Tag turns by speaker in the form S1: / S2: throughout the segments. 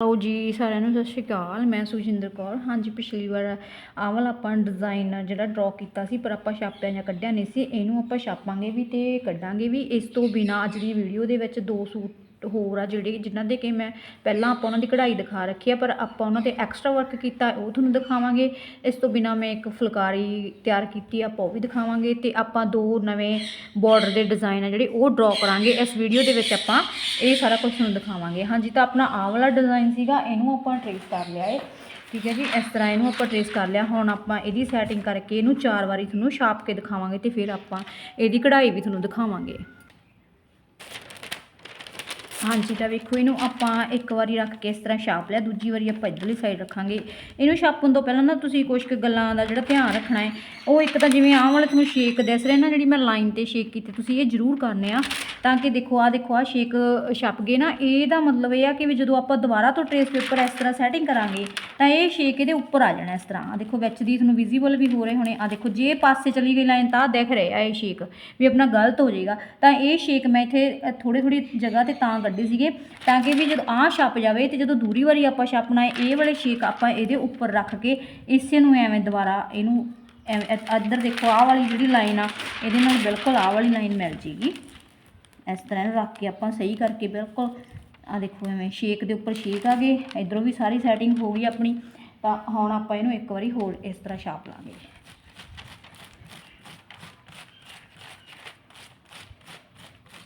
S1: ਲਓ ਜੀ, ਸਾਰਿਆਂ ਨੂੰ ਸਤਿ ਸ਼੍ਰੀ ਅਕਾਲ, ਮੈਂ ਸੁਖਜਿੰਦਰ ਕੌਰ। ਹਾਂਜੀ, ਪਿਛਲੀ ਵਾਰ ਆਹ ਵਾਲਾ ਆਪਾਂ ਡਿਜ਼ਾਈਨ ਜਿਹੜਾ ਡਰਾ ਕੀਤਾ ਸੀ, ਪਰ ਆਪਾਂ ਛਾਪਿਆ ਜਾਂ ਕੱਢਿਆ ਨਹੀਂ ਸੀ, ਇਹਨੂੰ ਆਪਾਂ ਛਾਪਾਂਗੇ ਵੀ ਤੇ ਕੱਢਾਂਗੇ ਵੀ। ਇਸ ਤੋਂ ਬਿਨਾ ਅੱਜ ਦੀ ਵੀਡੀਓ ਦੇ ਵਿੱਚ ਦੋ ਸੂਟ ਹੋਰ ਆ ਜਿਹੜੇ ਜਿਨ੍ਹਾਂ ਦੇ ਕਿ ਮੈਂ ਪਹਿਲਾਂ ਆਪਾਂ ਉਹਨਾਂ ਦੀ ਕਢਾਈ ਦਿਖਾ ਰੱਖੀ ਆ, ਪਰ ਆਪਾਂ ਉਹਨਾਂ ਤੇ ਐਕਸਟਰਾ ਵਰਕ ਕੀਤਾ, ਉਹ ਤੁਹਾਨੂੰ ਦਿਖਾਵਾਂਗੇ। ਇਸ ਤੋਂ ਬਿਨਾ ਮੈਂ ਇੱਕ ਫੁਲਕਾਰੀ ਤਿਆਰ ਕੀਤੀ ਆ ਆਪਾਂ ਉਹ ਵੀ ਦਿਖਾਵਾਂਗੇ ਤੇ ਆਪਾਂ ਦੋ ਨਵੇਂ ਬਾਰਡਰ ਦੇ ਡਿਜ਼ਾਈਨ ਆ ਜਿਹੜੇ ਉਹ ਡਰਾ ਕਰਾਂਗੇ। ਇਸ ਵੀਡੀਓ ਦੇ ਵਿੱਚ ਆਪਾਂ ਇਹ ਸਾਰਾ ਕੁਝ ਤੁਹਾਨੂੰ ਦਿਖਾਵਾਂਗੇ। ਹਾਂਜੀ, ਤਾਂ ਆਪਣਾ ਆਹ ਵਾਲਾ ਡਿਜ਼ਾਈਨ ਸੀਗਾ, ਇਹਨੂੰ ਆਪਾਂ ਟਰੇਸ ਕਰ ਲਿਆ ਏ। ਠੀਕ ਹੈ ਜੀ, ਇਸ ਤਰ੍ਹਾਂ ਇਹਨੂੰ ਆਪਾਂ ਟਰੇਸ ਕਰ ਲਿਆ। ਹੁਣ ਆਪਾਂ ਇਹਦੀ ਸੈਟਿੰਗ ਕਰਕੇ ਇਹਨੂੰ ਚਾਰ ਵਾਰੀ ਤੁਹਾਨੂੰ ਛਾਪ ਕੇ ਦਿਖਾਵਾਂਗੇ ਤੇ ਫਿਰ ਆਪਾਂ ਇਹਦੀ ਕਢਾਈ ਵੀ ਤੁਹਾਨੂੰ ਦਿਖਾਵਾਂਗੇ। ਹਾਂਜੀ, ਤਾਂ ਵੇਖੋ, ਇਹਨੂੰ ਆਪਾਂ ਇੱਕ ਵਾਰੀ ਰੱਖ ਕੇ ਇਸ ਤਰ੍ਹਾਂ ਛਾਪ ਲਿਆ, ਦੂਜੀ ਵਾਰੀ ਆਪਾਂ ਇੱਧਰਲੀ ਸਾਈਡ ਰੱਖਾਂਗੇ। ਇਹਨੂੰ ਛਾਪਣ ਤੋਂ ਪਹਿਲਾਂ ਨਾ ਤੁਸੀਂ ਕੁਝ ਕੁ ਗੱਲਾਂ ਦਾ ਜਿਹੜਾ ਧਿਆਨ ਰੱਖਣਾ ਹੈ, ਉਹ ਇੱਕ ਤਾਂ ਜਿਵੇਂ ਆਹ ਵਾਲੇ ਤੁਹਾਨੂੰ ਸ਼ੇਕ ਦਿਸ ਰਿਹਾ ਨਾ, ਜਿਹੜੀ ਮੈਂ ਲਾਈਨ ਤੇ ਸ਼ੇਕ ਕੀਤੀ, ਤੁਸੀਂ ਇਹ ਜ਼ਰੂਰ ਕਰਨੇ ਆ। ਤਾਂ ਕਿ ਦੇਖੋ ਆ ਦੇਖੋ ਆ ਸ਼ੇਕ ਛਪ ਗਏ ਨਾ, ਇਹਦਾ ਮਤਲਬ ਇਹ ਆ ਕਿ ਵੀ ਜਦੋਂ ਆਪਾਂ ਦੁਬਾਰਾ ਤੋਂ ਟਰੇਸ ਪੇਪਰ ਇਸ ਤਰ੍ਹਾਂ ਸੈਟਿੰਗ ਕਰਾਂਗੇ, ਤਾਂ ਇਹ ਸ਼ੇਕ ਇਹਦੇ ਉੱਪਰ ਆ ਜਾਣਾ ਇਸ ਤਰ੍ਹਾਂ। ਆ ਦੇਖੋ, ਵਿੱਚ ਦੀ ਤੁਹਾਨੂੰ ਵਿਜ਼ੀਬਲ ਵੀ ਹੋ ਰਹੇ ਹੋਣੇ। ਆ ਦੇਖੋ, ਜੇ ਪਾਸੇ ਚਲੀ ਗਈ ਲਾਈਨ ਤਾਂ ਆਹ ਦਿਖ ਰਿਹਾ ਇਹ ਸ਼ੇਕ ਵੀ ਆਪਣਾ ਗਲਤ ਹੋ ਜਾਏਗਾ। ਤਾਂ ਇਹ ਸ਼ੇਕ ਮੈਂ ਇੱਥੇ ਥੋੜੀ ਥੋੜੀ ਜਗ੍ਹਾ ਤੇ ਤਾਂ ਕੱਢੇ ਸੀਗੇ, ਤਾਂ ਕਿ ਵੀ ਜਦੋਂ ਆਹ ਛਪ ਜਾਵੇ ਤੇ ਜਦੋਂ ਦੂਰੀ ਵਾਰੀ ਆਪਾਂ ਛਾਪਣਾ ਹੈ, ਇਹ ਵਾਲੇ ਸ਼ੇਕ ਆਪਾਂ ਇਹਦੇ ਉੱਪਰ ਰੱਖ ਕੇ ਇਸੇ ਨੂੰ ਐਵੇਂ ਦੁਬਾਰਾ ਇਹਨੂੰ ਐਵੇਂ, ਇੱਧਰ ਦੇਖੋ, ਆਹ ਵਾਲੀ ਜਿਹੜੀ ਲਾਈਨ ਆ, ਇਹਦੇ ਨਾਲ ਬਿਲਕੁਲ ਆਹ ਵਾਲੀ ਲਾਈਨ ਮਿਲ ਜੇਗੀ। ਇਸ ਤਰ੍ਹਾਂ ਇਹਨੂੰ ਰੱਖ ਕੇ ਆਪਾਂ ਸਹੀ ਕਰਕੇ ਬਿਲਕੁਲ ਆ ਦੇਖੋ ਐਵੇਂ ਸ਼ੇਕ ਦੇ ਉੱਪਰ ਸ਼ੇਕ ਆ ਗਏ, ਇਧਰੋਂ ਵੀ ਸਾਰੀ ਸੈਟਿੰਗ ਹੋ ਗਈ ਆਪਣੀ, ਤਾਂ ਹੁਣ ਆਪਾਂ ਇਹਨੂੰ ਇੱਕ ਵਾਰੀ ਹੋਰ ਇਸ ਤਰ੍ਹਾਂ ਛਾਪ ਲਾਂਗੇ।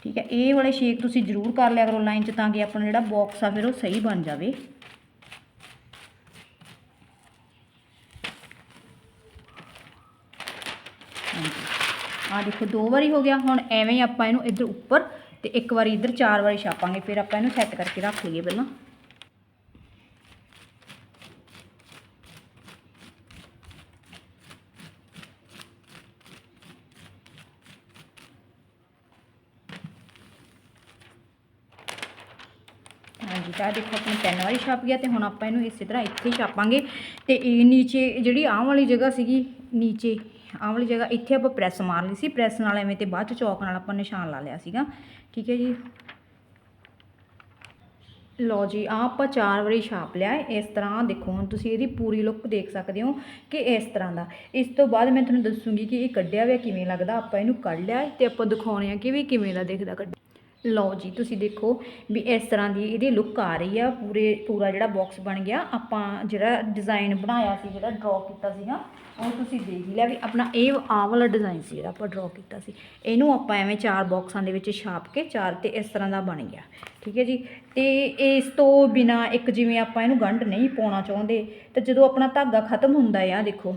S1: ਠੀਕ ਹੈ, ਇਹ ਵਾਲੇ ਸ਼ੇਕ ਤੁਸੀਂ ਜ਼ਰੂਰ ਕਰ ਲਿਆ ਕਰੋ ਲਾਈਨ 'ਚ ਤਾਂ ਕਿ ਆਪਣਾ ਜਿਹੜਾ ਬਾਕਸ ਆ ਫਿਰ ਉਹ ਸਹੀ ਬਣ ਜਾਵੇ। ਆ ਦੇਖੋ, ਦੋ ਵਾਰੀ ਹੋ ਗਿਆ। ਹੁਣ ਐਵੇਂ ਹੀ ਆਪਾਂ ਇਹਨੂੰ ਇੱਧਰ ਉੱਪਰ ਤੇ ਇੱਕ ਵਾਰੀ ਇੱਧਰ, ਚਾਰ ਵਾਰੀ ਛਾਪਾਂਗੇ। ਫਿਰ ਆਪਾਂ ਇਹਨੂੰ ਸੈੱਟ ਕਰਕੇ ਰੱਖ ਲਈਏ ਪਹਿਲਾਂ। ਹਾਂਜੀ, ਤਾਂ ਦੇਖੋ, ਆਪਣੀ ਤਿੰਨ ਵਾਰੀ ਛਾਪ ਗਿਆ ਤੇ ਹੁਣ ਆਪਾਂ ਇਹਨੂੰ ਇਸੇ ਤਰ੍ਹਾਂ ਇੱਥੇ ਹੀ ਛਾਪਾਂਗੇ। ਤੇ ਇਹ ਨੀਚੇ, ਜਿਹੜੀ ਆਹ ਵਾਲੀ ਜਗ੍ਹਾ ਸੀਗੀ, ਨੀਚੇ ਆਹ ਵਾਲੀ ਜਗ੍ਹਾ ਇੱਥੇ ਆਪਾਂ ਪ੍ਰੈਸ ਮਾਰ ਲਈ ਸੀ ਪ੍ਰੈਸ ਨਾਲ ਐਵੇਂ ਤੇ ਬਾਅਦ ਚ ਚੌਕ ਨਾਲ ਆਪਾਂ ਨਿਸ਼ਾਨ ਲਾ ਲਿਆ ਸੀਗਾ। ਠੀਕ ਹੈ ਜੀ। ਲਓ ਜੀ, ਆਹ ਆਪਾਂ ਚਾਰ ਵਾਰੀ ਛਾਪ ਲਿਆ ਇਸ ਤਰ੍ਹਾਂ ਦੇਖੋ, ਹੁਣ ਤੁਸੀਂ ਇਹਦੀ ਪੂਰੀ ਲੁੱਕ ਦੇਖ ਸਕਦੇ ਹੋ ਕਿ ਇਸ ਤਰ੍ਹਾਂ ਦਾ। ਇਸ ਤੋਂ ਬਾਅਦ ਮੈਂ ਤੁਹਾਨੂੰ ਦੱਸੂਗੀ ਕਿ ਇਹ ਕੱਢਿਆ ਹੋਇਆ ਕਿਵੇਂ ਲੱਗਦਾ। ਆਪਾਂ ਇਹਨੂੰ ਕੱਢ ਲਿਆ ਹੈ ਤੇ ਆਪਾਂ ਦਿਖਾਉਣੇ ਆ ਕਿ ਵੀ ਕਿਵੇਂ ਦਾ ਦਿਖਦਾ ਕੱਢ ਲਓ ਜੀ, ਤੁਸੀਂ ਦੇਖੋ ਵੀ ਇਸ ਤਰ੍ਹਾਂ ਦੀ ਇਹਦੀ ਲੁੱਕ ਆ ਰਹੀ ਆ, ਪੂਰੇ, ਪੂਰਾ ਜਿਹੜਾ ਬਾਕਸ ਬਣ ਗਿਆ। ਆਪਾਂ ਜਿਹੜਾ ਡਿਜ਼ਾਈਨ ਬਣਾਇਆ ਸੀ, ਜਿਹੜਾ ਡਰਾ ਕੀਤਾ ਸੀਗਾ ਉਹ ਤੁਸੀਂ ਦੇਖ ਲਿਆ ਵੀ ਆਪਣਾ ਇਹ ਆਹ ਵਾਲਾ ਡਿਜ਼ਾਈਨ ਸੀ ਜਿਹੜਾ ਆਪਾਂ ਡਰਾ ਕੀਤਾ ਸੀ। ਇਹਨੂੰ ਆਪਾਂ ਐਵੇਂ ਚਾਰ ਬਾਕਸਾਂ ਦੇ ਵਿੱਚ ਛਾਪ ਕੇ ਚਾਰ ਤੇ ਇਸ ਤਰ੍ਹਾਂ ਦਾ ਬਣ ਗਿਆ। ਠੀਕ ਹੈ ਜੀ? ਤੇ ਇਸ ਤੋਂ ਬਿਨਾ ਇੱਕ ਜਿਵੇਂ ਆਪਾਂ ਇਹਨੂੰ ਗੰਢ ਨਹੀਂ ਪਾਉਣਾ ਚਾਹੁੰਦੇ, ਤੇ ਜਦੋਂ ਆਪਣਾ ਧਾਗਾ ਖਤਮ ਹੁੰਦਾ ਆ, ਦੇਖੋ।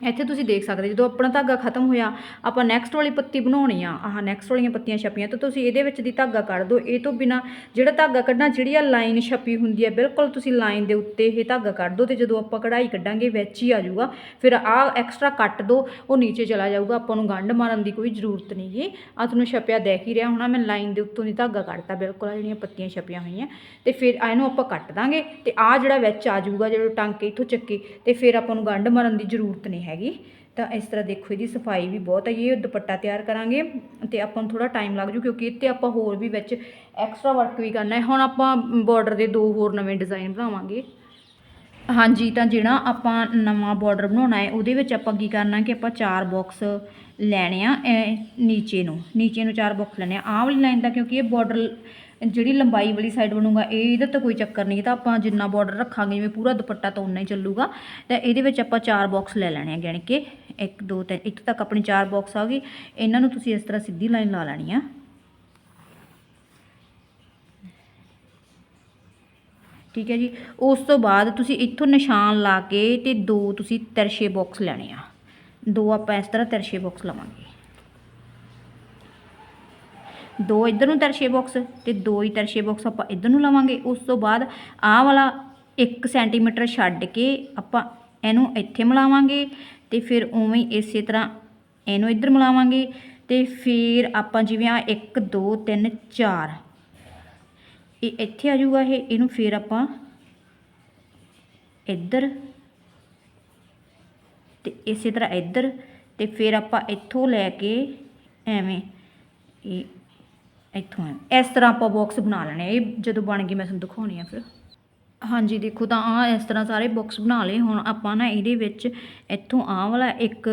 S1: ਇੱਥੇ ਤੁਸੀਂ ਦੇਖ ਸਕਦੇ ਜਦੋਂ ਆਪਣਾ ਧਾਗਾ ਖਤਮ ਹੋਇਆ, ਆਪਾਂ ਨੈਕਸਟ ਵਾਲੀ ਪੱਤੀ ਬਣਾਉਣੀ ਆ, ਆਹ ਨੈਕਸਟ ਵਾਲੀਆਂ ਪੱਤੀਆਂ ਛਪੀਆਂ, ਤਾਂ ਤੁਸੀਂ ਇਹਦੇ ਵਿੱਚ ਦੀ ਧਾਗਾ ਕੱਢ ਦਿਓ। ਇਹ ਤੋਂ ਬਿਨਾ ਜਿਹੜਾ ਧਾਗਾ ਕੱਢਣਾ, ਜਿਹੜੀ ਆ ਲਾਈਨ ਛਪੀ ਹੁੰਦੀ ਹੈ ਬਿਲਕੁਲ ਤੁਸੀਂ ਲਾਈਨ ਦੇ ਉੱਤੇ ਇਹ ਧਾਗਾ ਕੱਢ ਦਿਓ ਤੇ ਜਦੋਂ ਆਪਾਂ ਕਢਾਈ ਕੱਢਾਂਗੇ, ਵਿੱਚ ਹੀ ਆ ਜਾਊਗਾ। ਫਿਰ ਆਹ ਐਕਸਟਰਾ ਕੱਟ ਦਿਓ ਉਹ ਨੀਚੇ ਚਲਾ ਜਾਊਗਾ, ਆਪਾਂ ਨੂੰ ਗੰਢ ਮਾਰਨ ਦੀ ਕੋਈ ਜ਼ਰੂਰਤ ਨਹੀਂ ਜੀ ਆ ਤੁਹਾਨੂੰ ਛਪਿਆ ਦੇਖ ਹੀ ਰਿਹਾ ਹੋਣਾ, ਮੈਂ ਲਾਈਨ ਦੇ ਉੱਤੋਂ ਦੀ ਧਾਗਾ ਕੱਢਤਾ, ਬਿਲਕੁਲ ਆਹ ਜਿਹੜੀਆਂ ਪੱਤੀਆਂ ਛਪੀਆਂ ਹੋਈਆਂ। ਤੇ ਫਿਰ ਆ ਇਹਨੂੰ ਆਪਾਂ ਕੱਟ ਦਾਂਗੇ ਤੇ ਆ ਜਿਹੜਾ ਵਿੱਚ ਆ ਜਾਊਗਾ, ਜਿਹੜਾ ਟਾਂਕੇ ਇੱਥੋਂ ਚੱਕੇ, ਤੇ ਫਿਰ ਆਪਾਂ ਨੂੰ ਗੰਢ ਮਾਰਨ ਦੀ ਜ਼ਰੂਰਤ ਨਹੀਂ ਹੈਗੀ, ਤਾਂ ਇਸ ਤਰ੍ਹਾਂ ਦੇਖੋ ਇਹਦੀ ਸਫ਼ਾਈ ਵੀ ਬਹੁਤ ਹੈ ਇਹ ਦੁਪੱਟਾ ਤਿਆਰ ਕਰਾਂਗੇ ਤੇ ਆਪਾਂ ਨੂੰ ਥੋੜਾ ਟਾਈਮ ਲੱਗ ਜੂ ਕਿਉਂਕਿ ਇੱਥੇ ਆਪਾਂ ਹੋਰ ਵੀ ਵਿੱਚ ਐਕਸਟਰਾ ਵਰਕ ਵੀ ਕਰਨਾ ਹੈ। ਹੁਣ ਆਪਾਂ ਬਾਰਡਰ ਦੇ ਦੋ ਹੋਰ ਨਵੇਂ ਡਿਜ਼ਾਈਨ ਬਣਾਵਾਂਗੇ। ਹਾਂਜੀ, ਤਾਂ ਜਿਹੜਾ ਆਪਾਂ ਨਵਾਂ ਬਾਰਡਰ ਬਣਾਉਣਾ ਹੈ, ਉਹਦੇ ਵਿੱਚ ਆਪਾਂ ਕੀ ਕਰਨਾ ਕਿ ਆਪਾਂ ਚਾਰ ਬਾਕਸ ਲੈਣੇ ਆ, ਇਹ ਨੀਚੇ ਨੂੰ। ਨੀਚੇ ਨੂੰ ਚਾਰ ਬਾਕਸ ਲੈਣੇ ਆ। ਆਹ ਵਾਲੀ ਲਾਈਨ ਦਾ ਕਿਉਂਕਿ ਇਹ ਬਾਰਡਰ ਜਿਹੜੀ ਲੰਬਾਈ ਵਾਲੀ ਸਾਈਡ ਬਣੂਗਾ, ਇਹ ਇਹਦਾ ਤਾਂ ਕੋਈ ਚੱਕਰ ਨਹੀਂ ਤਾਂ ਆਪਾਂ ਜਿੰਨਾ ਬਾਰਡਰ ਰੱਖਾਂਗੇ, ਜਿਵੇਂ ਪੂਰਾ ਦੁਪੱਟਾ ਤਾਂ ਉਨਾ ਹੀ ਚੱਲੂਗਾ। ਤਾਂ ਇਹਦੇ ਵਿੱਚ ਆਪਾਂ ਚਾਰ ਬਾਕਸ ਲੈ ਲੈਣੇ ਆ, ਯਾਨੀ ਕਿ 1 2 3 ਇੱਥੇ ਤੱਕ ਆਪਣੀ ਚਾਰ ਬਾਕਸ ਆ ਗਈ। ਇਹਨਾਂ ਨੂੰ ਤੁਸੀਂ ਇਸ ਤਰ੍ਹਾਂ ਸਿੱਧੀ ਲਾਈਨ ਲਾ ਲੈਣੀ ਆ। ਠੀਕ ਹੈ ਜੀ। ਉਸ ਤੋਂ ਬਾਅਦ ਤੁਸੀਂ ਇੱਥੋਂ ਨਿਸ਼ਾਨ ਲਾ ਕੇ ਤੇ ਦੋ ਤੁਸੀਂ ਤਿਰਛੇ ਬਾਕਸ ਲੈਣੇ ਆ। ਦੋ ਆਪਾਂ ਇਸ ਤਰ੍ਹਾਂ ਤਿਰਛੇ ਬਾਕਸ ਲਵਾਂਗੇ। ਦੋ ਇੱਧਰ ਨੂੰ ਤਿਰਛੇ ਬਾਕਸ ਤੇ ਦੋ ਹੀ ਤਿਰਛੇ ਬਾਕਸ ਆਪਾਂ ਇੱਧਰ ਨੂੰ ਲਵਾਂਗੇ। ਉਸ ਤੋਂ ਬਾਅਦ ਆਹ ਵਾਲਾ 1 ਸੈਂਟੀਮੀਟਰ ਛੱਡ ਕੇ ਆਪਾਂ ਇਹਨੂੰ ਇੱਥੇ ਮਿਲਾਵਾਂਗੇ ਤੇ ਫਿਰ ਉਵੇਂ ਹੀ ਇਸੇ ਤਰ੍ਹਾਂ ਇਹਨੂੰ ਇੱਧਰ ਮਿਲਾਵਾਂਗੇ ਤੇ ਫਿਰ ਆਪਾਂ ਜਿਵੇਂ ਆ 1 2 3 4 ਇਹ ਇੱਥੇ ਆ ਜਾਊਗਾ ਇਹ। ਇਹਨੂੰ ਫਿਰ ਆਪਾਂ ਇੱਧਰ ਤੇ ਇਸੇ ਤਰ੍ਹਾਂ ਇੱਧਰ ਤੇ ਫਿਰ ਆਪਾਂ ਇੱਥੋਂ ਲੈ ਕੇ ਐਵੇਂ ਇਹ ਇੱਥੋਂ ਹੈ। ਇਸ ਤਰ੍ਹਾਂ ਆਪਾਂ ਬਾਕਸ ਬਣਾ ਲੈਣੇ ਇਹ ਜਦੋਂ ਬਣ ਗਈ, ਮੈਂ ਤੁਹਾਨੂੰ ਦਿਖਾਉਣੀ ਆ ਫਿਰ। ਹਾਂਜੀ, ਦੇਖੋ ਤਾਂ ਆ ਇਸ ਤਰ੍ਹਾਂ ਸਾਰੇ ਬਾਕਸ ਬਣਾ ਲਏ। ਹੁਣ ਆਪਾਂ ਨਾ ਇਹਦੇ ਵਿੱਚ ਇੱਥੋਂ ਆਹ ਵਾਲਾ 1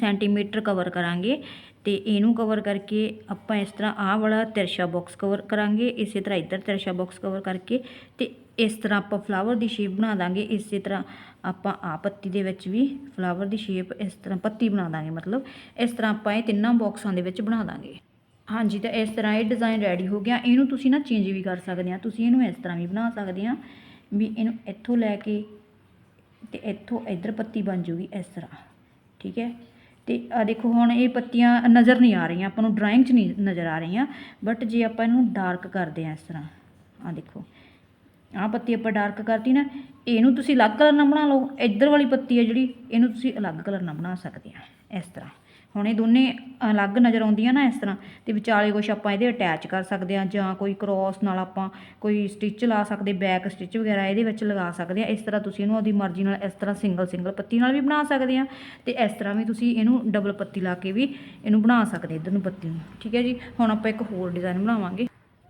S1: ਸੈਂਟੀਮੀਟਰ ਕਵਰ ਕਰਾਂਗੇ। ਤੇ ਇਹਨੂੰ ਕਵਰ ਕਰਕੇ ਆਪਾਂ ਇਸ ਤਰ੍ਹਾਂ ਆਹ ਵਾਲਾ ਤਿਰਸ਼ਾ ਬਾਕਸ ਕਵਰ ਕਰਾਂਗੇ। ਇਸੇ ਤਰ੍ਹਾਂ ਇੱਧਰ ਤਿਰਸ਼ਾ ਬਾਕਸ ਕਵਰ ਕਰਕੇ ਤੇ ਇਸ ਤਰ੍ਹਾਂ ਆਪਾਂ ਫਲਾਵਰ ਦੀ ਸ਼ੇਪ ਬਣਾ ਦਾਂਗੇ। ਇਸੇ ਤਰ੍ਹਾਂ ਆਪਾਂ ਆ ਪੱਤੀ ਦੇ ਵਿੱਚ ਵੀ ਫਲਾਵਰ ਦੀ ਸ਼ੇਪ ਇਸ ਤਰ੍ਹਾਂ ਪੱਤੀ ਬਣਾ ਦਾਂਗੇ, ਮਤਲਬ। ਇਸ ਤਰ੍ਹਾਂ ਆਪਾਂ ਇਹ ਤਿੰਨਾਂ ਬਾਕਸਾਂ ਦੇ ਵਿੱਚ ਬਣਾ ਦਾਂਗੇ। ਹਾਂਜੀ, ਤਾਂ ਇਸ ਤਰ੍ਹਾਂ ਇਹ ਡਿਜ਼ਾਈਨ ਰੈਡੀ ਹੋ ਗਿਆ। ਇਹਨੂੰ ਤੁਸੀਂ ਨਾ ਚੇਂਜ ਵੀ ਕਰ ਸਕਦੇ ਆ। ਤੁਸੀਂ ਇਹਨੂੰ ਇਸ ਤਰ੍ਹਾਂ ਵੀ ਬਣਾ ਸਕਦੇ ਆ ਵੀ ਇਹਨੂੰ ਇੱਥੋਂ ਲੈ ਕੇ ਤੇ ਇੱਥੋਂ ਇੱਧਰ ਪੱਤੀ ਬਣ ਜੂਗੀ ਇਸ ਤਰ੍ਹਾਂ। ਠੀਕ ਹੈ? ਤੇ ਆ ਦੇਖੋ, ਹੁਣ ਇਹ ਪੱਤੀਆਂ ਨਜ਼ਰ ਨਹੀਂ ਆ ਰਹੀਆਂ। ਆਪਾਂ ਨੂੰ ਡਰਾਇੰਗ 'ਚ ਨਹੀਂ ਨਜ਼ਰ ਆ ਰਹੀਆਂ। ਬਟ ਜੇ ਆਪਾਂ ਇਹਨੂੰ ਡਾਰਕ ਕਰਦੇ ਆ ਇਸ ਤਰ੍ਹਾਂ ਆ ਦੇਖੋ। ਆਹ ਪੱਤੀ ਆਪਾਂ ਡਾਰਕ ਕਰਤੀ ਨਾ, ਇਹਨੂੰ ਤੁਸੀਂ ਅਲੱਗ ਕਲਰ ਨਾਲ ਬਣਾ ਲਓ। ਇੱਧਰ ਵਾਲੀ ਪੱਤੀ ਹੈ ਜਿਹੜੀ, ਇਹਨੂੰ ਤੁਸੀਂ ਅਲੱਗ ਕਲਰ ਨਾਲ ਬਣਾ ਸਕਦੇ ਆ ਇਸ ਤਰ੍ਹਾਂ। ਹੁਣ ਇਹ ਦੋਨੇ ਅਲੱਗ ਨਜ਼ਰ ਆਉਂਦੀਆਂ ਨਾ ਇਸ ਤਰ੍ਹਾਂ ਤੇ ਵਿਚਾਲੇ ਕੁਛ ਆਪਾਂ ਇਹਦੇ ਅਟੈਚ ਕਰ ਸਕਦੇ ਆ ਜਾਂ ਕੋਈ ਕ੍ਰੋਸ ਨਾਲ ਆਪਾਂ ਕੋਈ ਸਟਿਚ ਲਾ ਸਕਦੇ ਬੈਕ ਸਟਿਚ ਵਗੈਰਾ ਇਹਦੇ ਵਿੱਚ ਲਗਾ ਸਕਦੇ ਆ ਇਸ ਤਰ੍ਹਾਂ ਤੁਸੀਂ ਇਹਨੂੰ ਆਪਦੀ ਮਰਜ਼ੀ ਨਾਲ ਇਸ ਤਰ੍ਹਾਂ ਸਿੰਗਲ ਸਿੰਗਲ ਪੱਤੀ ਨਾਲ ਵੀ ਬਣਾ ਸਕਦੇ ਆ ਤੇ ਇਸ ਤਰ੍ਹਾਂ ਵੀ ਤੁਸੀਂ ਇਹਨੂੰ ਡਬਲ ਪੱਤੀ ਲਾ ਕੇ ਵੀ ਇਹਨੂੰ ਬਣਾ ਸਕਦੇ ਇੱਧਰ ਨੂੰ ਪੱਤੀ ਨੂੰ। ਠੀਕ ਹੈ ਜੀ? ਹੁਣ ਆਪਾਂ ਇੱਕ ਹੋਰ ਡਿਜ਼ਾਈਨ ਬਣਾਵਾਂਗੇ।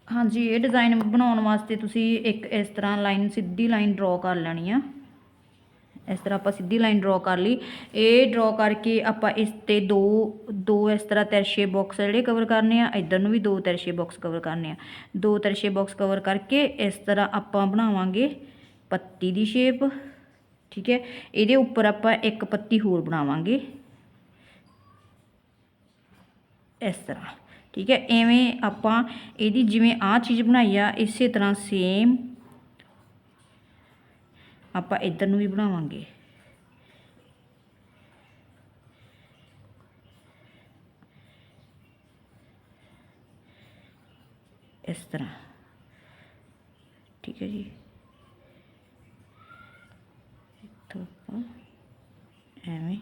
S1: ਹਾਂਜੀ, ਇਹ ਡਿਜ਼ਾਈਨ ਬਣਾਉਣ ਵਾਸਤੇ ਤੁਸੀਂ ਇੱਕ ਇਸ ਤਰ੍ਹਾਂ ਲਾਈਨ ਸਿੱਧੀ ਲਾਈਨ ਡਰਾ ਕਰ ਲੈਣੀ ਆ। ਇਸ ਤਰ੍ਹਾਂ ਆਪਾਂ ਸਿੱਧੀ ਲਾਈਨ ਡਰਾ ਕਰ ਲਈ। ਇਹ ਡਰਾ ਕਰਕੇ ਆਪਾਂ ਇਸ ਤੇ ਦੋ ਦੋ ਇਸ ਤਰ੍ਹਾਂ ਤਿਰਛੇ ਬਾਕਸ ਜਿਹੜੇ ਕਵਰ ਕਰਨੇ ਆ, ਇਧਰ ਨੂੰ ਵੀ ਦੋ ਤਿਰਛੇ ਬਾਕਸ ਕਵਰ ਕਰਨੇ ਆ। ਦੋ ਤਿਰਛੇ ਬਾਕਸ ਕਵਰ ਕਰਕੇ ਇਸ ਤਰ੍ਹਾਂ ਆਪਾਂ ਬਣਾਵਾਂਗੇ ਪੱਤੀ ਦੀ ਸ਼ੇਪ ਠੀਕ ਹੈ? ਇਹਦੇ ਉੱਪਰ ਆਪਾਂ ਇੱਕ ਪੱਤੀ ਹੋਰ ਬਣਾਵਾਂਗੇ। ਇਸ ਤਰ੍ਹਾਂ, ਠੀਕ ਹੈ? ਐਵੇਂ ਆਪਾਂ ਇਹਦੀ ਜਿਵੇਂ ਆਹ ਚੀਜ਼ ਬਣਾਈ ਆ, ਇਸੇ ਤਰ੍ਹਾਂ ਸੇਮ ਆਪਾਂ ਇੱਧਰ ਨੂੰ ਵੀ ਬਣਾਵਾਂਗੇ। ਇਸ ਤਰ੍ਹਾਂ। ਠੀਕ ਹੈ ਜੀ। ਇੱਥੋਂ ਆਪਾਂ ਐਵੇਂ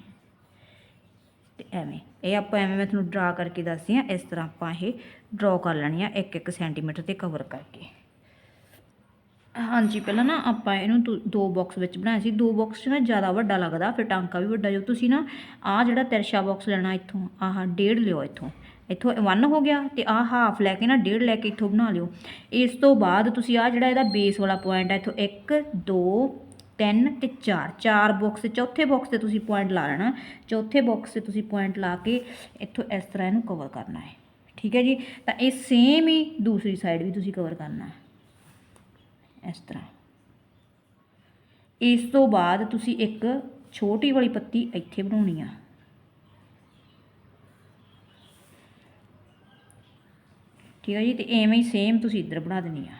S1: ਤੇ ਐਵੇਂ। ਇਹ ਆਪਾਂ ਐਵੇਂ ਮੈਂ ਤੁਹਾਨੂੰ ਡਰਾ ਕਰਕੇ ਦੱਸਦੀ ਆ ਇਸ ਤਰ੍ਹਾਂ ਆਪਾਂ ਇਹ ਡਰਾ ਕਰ ਲੈਣੀ ਆ 1-1 ਸੈਂਟੀਮੀਟਰ ਤੇ ਕਵਰ ਕਰਕੇ। ਹਾਂਜੀ, ਪਹਿਲਾਂ ਨਾ ਆਪਾਂ ਇਹਨੂੰ ਦੋ- ਦੋ ਬਾਕਸ ਵਿੱਚ ਬਣਾਇਆ ਸੀ। ਦੋ ਬਾਕਸ 'ਚ ਨਾ ਜ਼ਿਆਦਾ ਵੱਡਾ ਲੱਗਦਾ, ਫਿਰ ਟਾਂਕਾ ਵੀ ਵੱਡਾ। ਜੋ ਤੁਸੀਂ ਨਾ ਆਹ ਜਿਹੜਾ ਤਿਰਛਾ ਬਾਕਸ ਲੈਣਾ ਇੱਥੋਂ, ਆਹ ਡੇਢ ਲਿਓ ਇੱਥੋਂ। ਇੱਥੋਂ 1 ਹੋ ਗਿਆ ਤੇ ਆਹ ਹਾਫ ਲੈ ਕੇ ਨਾ ਡੇਢ ਲੈ ਕੇ ਇੱਥੋਂ ਬਣਾ ਲਿਓ। ਇਸ ਤੋਂ ਬਾਅਦ ਤੁਸੀਂ ਆਹ ਜਿਹੜਾ ਇਹਦਾ ਬੇਸ ਵਾਲਾ ਪੁਆਇੰਟ ਹੈ ਇੱਥੋਂ 1 2 ਤਿੰਨ ਤੇ ਚਾਰ। ਚਾਰ ਬਾਕਸ ਚੌਥੇ ਬਾਕਸ ਤੇ ਤੁਸੀਂ ਪੁਆਇੰਟ ਲਾ ਲੈਣਾ। ਚੌਥੇ ਬਾਕਸ ਤੇ ਤੁਸੀਂ ਪੁਆਇੰਟ ਲਾ ਕੇ ਇੱਥੋਂ ਇਸ ਤਰ੍ਹਾਂ ਇਹਨੂੰ ਕਵਰ ਕਰਨਾ ਹੈ। ਠੀਕ ਹੈ ਜੀ? ਤਾਂ ਇਹ ਸੇਮ ਹੀ ਦੂਸਰੀ ਸਾਈਡ ਵੀ ਤੁਸੀਂ ਕਵਰ ਕਰਨਾ ਹੈ। ਇਸ ਤਰ੍ਹਾਂ। ਇਸ ਤੋਂ ਬਾਅਦ ਤੁਸੀਂ ਇੱਕ ਛੋਟੀ ਵਾਲੀ ਪੱਤੀ ਇੱਥੇ ਬਣਾਉਣੀ ਆ। ਠੀਕ ਹੈ ਜੀ, ਤੇ ਐਵੇਂ ਹੀ ਸੇਮ ਤੁਸੀਂ ਇੱਧਰ ਬਣਾ ਦੇਣੀ ਆ।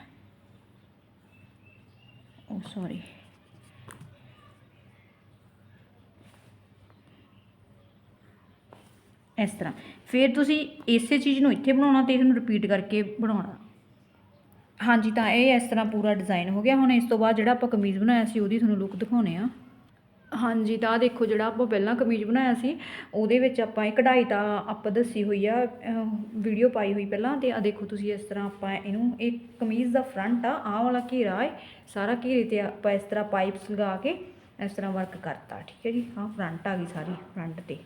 S1: oh, ਉਹ ਸੌਰੀ ਇਸ ਤਰ੍ਹਾਂ। ਫਿਰ ਤੁਸੀਂ ਇਸੇ ਚੀਜ਼ ਨੂੰ ਇੱਥੇ ਬਣਾਉਣਾ ਤੇ ਇਹਨੂੰ ਰਿਪੀਟ ਕਰਕੇ ਬਣਾਉਣਾ। ਹਾਂਜੀ, ਤਾਂ ਇਹ ਇਸ ਤਰ੍ਹਾਂ ਪੂਰਾ ਡਿਜ਼ਾਈਨ ਹੋ ਗਿਆ। ਹੁਣ ਇਸ ਤੋਂ ਬਾਅਦ ਜਿਹੜਾ ਆਪਾਂ ਕਮੀਜ਼ ਬਣਾਇਆ ਸੀ, ਉਹਦੀ ਤੁਹਾਨੂੰ ਲੁੱਕ ਦਿਖਾਉਣੇ ਆ। ਹਾਂਜੀ, ਤਾਂ ਦੇਖੋ, ਜਿਹੜਾ ਆਪਾਂ ਪਹਿਲਾਂ ਕਮੀਜ਼ ਬਣਾਇਆ ਸੀ, ਉਹਦੇ ਵਿੱਚ ਆਪਾਂ ਇਹ ਕਢਾਈ ਤਾਂ ਆਪਾਂ ਦੱਸੀ ਹੋਈ ਆ ਵੀਡੀਓ ਪਾਈ ਹੋਈ ਪਹਿਲਾਂ, ਤੇ ਆ ਦੇਖੋ ਤੁਸੀਂ ਇਸ ਤਰ੍ਹਾਂ ਆਪਾਂ ਇਹਨੂੰ, ਇਹ ਕਮੀਜ਼ ਦਾ ਫਰੰਟ ਆ, ਆਹ ਵਾਲਾ ਘੇਰਾ ਹੈ ਸਾਰਾ ਘੇਰੇ ਤੇ ਆਪਾਂ ਇਸ ਤਰ੍ਹਾਂ ਪਾਈਪਸ ਲਗਾ ਕੇ ਇਸ ਤਰ੍ਹਾਂ ਵਰਕ ਕਰਤਾ, ਠੀਕ ਹੈ ਜੀ? ਆਹ ਫਰੰਟ ਆ ਗਈ ਸਾਰੀ ਫਰੰਟ ਤੇ।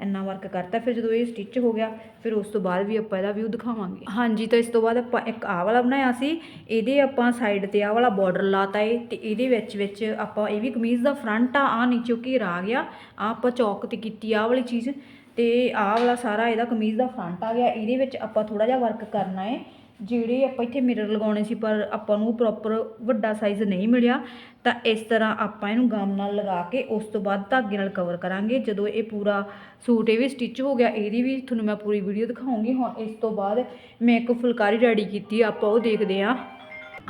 S1: ਇੰਨਾ ਵਰਕ ਕਰਤਾ, ਫਿਰ ਜਦੋਂ ਇਹ ਸਟਿਚ ਹੋ ਗਿਆ, ਫਿਰ ਉਸ ਤੋਂ ਬਾਅਦ ਵੀ ਆਪਾਂ ਇਹਦਾ ਵਿਊ ਦਿਖਾਵਾਂਗੇ। ਹਾਂਜੀ, ਤਾਂ ਇਸ ਤੋਂ ਬਾਅਦ ਆਪਾਂ ਇੱਕ ਆਹ ਵਾਲਾ ਬਣਾਇਆ ਸੀ, ਇਹਦੇ ਆਪਾਂ ਸਾਈਡ ਤੇ ਆਹ ਵਾਲਾ ਬਾਰਡਰ ਲਾਤਾ ਏ, ਤੇ ਇਹਦੇ ਵਿੱਚ ਵਿੱਚ ਆਪਾਂ ਇਹ ਵੀ ਕਮੀਜ਼ ਦਾ ਫਰੰਟ ਆ ਆ ਨੀਚੇ ਘੇਰਾ ਆ ਗਿਆ ਆ ਆਪਾਂ ਚੌਕ ਤੇ ਕੀਤੀ ਆਹ ਵਾਲੀ ਚੀਜ਼, ਤੇ ਆਹ ਵਾਲਾ ਸਾਰਾ ਇਹਦਾ ਕਮੀਜ਼ ਦਾ ਫਰੰਟ ਆ ਗਿਆ, ਇਹਦੇ ਵਿੱਚ ਆਪਾਂ ਥੋੜਾ ਜਿਹਾ ਵਰਕ ਕਰਨਾ ਏ। ਜਿਹੜੇ ਆਪਾਂ ਇੱਥੇ ਮਿਰਰ ਲਗਾਉਣੇ ਸੀ, ਪਰ ਆਪਾਂ ਨੂੰ ਪ੍ਰੋਪਰ ਵੱਡਾ ਸਾਈਜ਼ ਨਹੀਂ ਮਿਲਿਆ, ਤਾਂ ਇਸ ਤਰ੍ਹਾਂ ਆਪਾਂ ਇਹਨੂੰ ਗਮ ਨਾਲ ਲਗਾ ਕੇ ਉਸ ਤੋਂ ਬਾਅਦ ਧਾਗੇ ਨਾਲ ਕਵਰ ਕਰਾਂਗੇ। ਜਦੋਂ ਇਹ ਪੂਰਾ ਸੂਟ ਇਹ ਵੀ ਸਟਿਚ ਹੋ ਗਿਆ, ਇਹਦੀ ਵੀ ਤੁਹਾਨੂੰ ਮੈਂ ਪੂਰੀ ਵੀਡੀਓ ਦਿਖਾਉਂਗੀ। ਹੁਣ ਇਸ ਤੋਂ ਬਾਅਦ ਮੈਂ ਇੱਕ ਫੁਲਕਾਰੀ ਰੈਡੀ ਕੀਤੀ, ਆਪਾਂ ਉਹ ਦੇਖਦੇ ਆ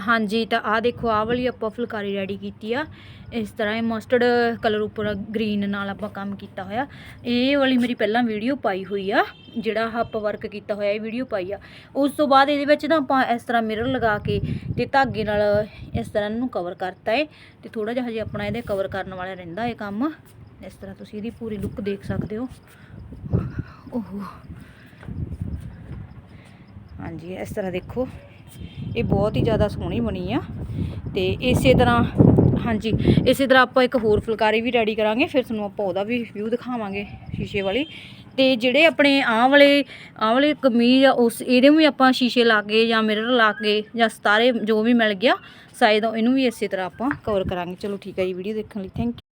S1: ਹਾਂਜੀ, ਤਾਂ ਆਹ ਦੇਖੋ, ਆਹ ਵਾਲੀ ਆਪਾਂ ਫੁਲਕਾਰੀ ਰੈਡੀ ਕੀਤੀ ਆ। ਇਸ ਤਰ੍ਹਾਂ ਇਹ ਮਸਟਰਡ ਕਲਰ ਉੱਪਰ ਗ੍ਰੀਨ ਨਾਲ ਆਪਾਂ ਕੰਮ ਕੀਤਾ ਹੋਇਆ। ਇਹ ਵਾਲੀ ਮੇਰੀ ਪਹਿਲਾਂ ਵੀਡੀਓ ਪਾਈ ਹੋਈ ਆ, ਜਿਹੜਾ ਆਪਾਂ ਵਰਕ ਕੀਤਾ ਹੋਇਆ, ਇਹ ਵੀਡੀਓ ਪਾਈ ਆ। ਉਸ ਤੋਂ ਬਾਅਦ ਇਹਦੇ ਵਿੱਚ ਨਾ ਆਪਾਂ ਇਸ ਤਰ੍ਹਾਂ ਮਿਰਰ ਲਗਾ ਕੇ ਤੇ ਧਾਗੇ ਨਾਲ ਇਸ ਤਰ੍ਹਾਂ ਇਹਨੂੰ ਕਵਰ ਕਰਤਾ ਏ। ਤੇ ਥੋੜਾ ਜਿਹਾ ਹਜੇ ਆਪਣਾ ਇਹਦੇ ਕਵਰ ਕਰਨ ਵਾਲਾ ਰਹਿੰਦਾ ਇਹ ਕੰਮ। ਇਸ ਤਰ੍ਹਾਂ ਤੁਸੀਂ ਇਹਦੀ ਪੂਰੀ ਲੁੱਕ ਦੇਖ ਸਕਦੇ ਹੋ। ਓਹੋ। ਹਾਂਜੀ, ਇਸ ਤਰ੍ਹਾਂ ਦੇਖੋ। ਇਹ ਬਹੁਤ ਹੀ ਜ਼ਿਆਦਾ ਸੋਹਣੀ ਬਣੀ ਆ। ਤੇ ਇਸੇ ਤਰ੍ਹਾਂ, ਹਾਂਜੀ, ਇਸੇ ਤਰ੍ਹਾਂ ਆਪਾਂ ਇੱਕ ਹੋਰ ਫੁਲਕਾਰੀ ਵੀ ਰੈਡੀ ਕਰਾਂਗੇ, ਫਿਰ ਤੁਹਾਨੂੰ ਆਪਾਂ ਉਹਦਾ ਵੀ ਵਿਊ ਦਿਖਾਵਾਂਗੇ ਸ਼ੀਸ਼ੇ ਵਾਲੀ। ਤੇ ਜਿਹੜੇ ਆਪਣੇ ਆਹ ਵਾਲੇ ਆਹ ਵਾਲੇ ਕਮੀਜ਼ ਆ, ਉਸ ਇਹਦੇ ਵੀ ਆਪਾਂ ਸ਼ੀਸ਼ੇ ਲਾ ਕੇ ਜਾਂ ਮਿਰਰ ਲਾ ਕੇ ਜਾਂ ਸਤਾਰੇ ਜੋ ਵੀ ਮਿਲ ਗਿਆ ਸਾਈਡ ਇਹਨੂੰ ਵੀ ਇਸੇ ਤਰ੍ਹਾਂ ਆਪਾਂ ਕਵਰ ਕਰਾਂਗੇ। ਚਲੋ ਠੀਕ ਹੈ ਜੀ ਵੀਡੀਓ ਦੇਖਣ ਲਈ ਥੈਂਕ ਯੂ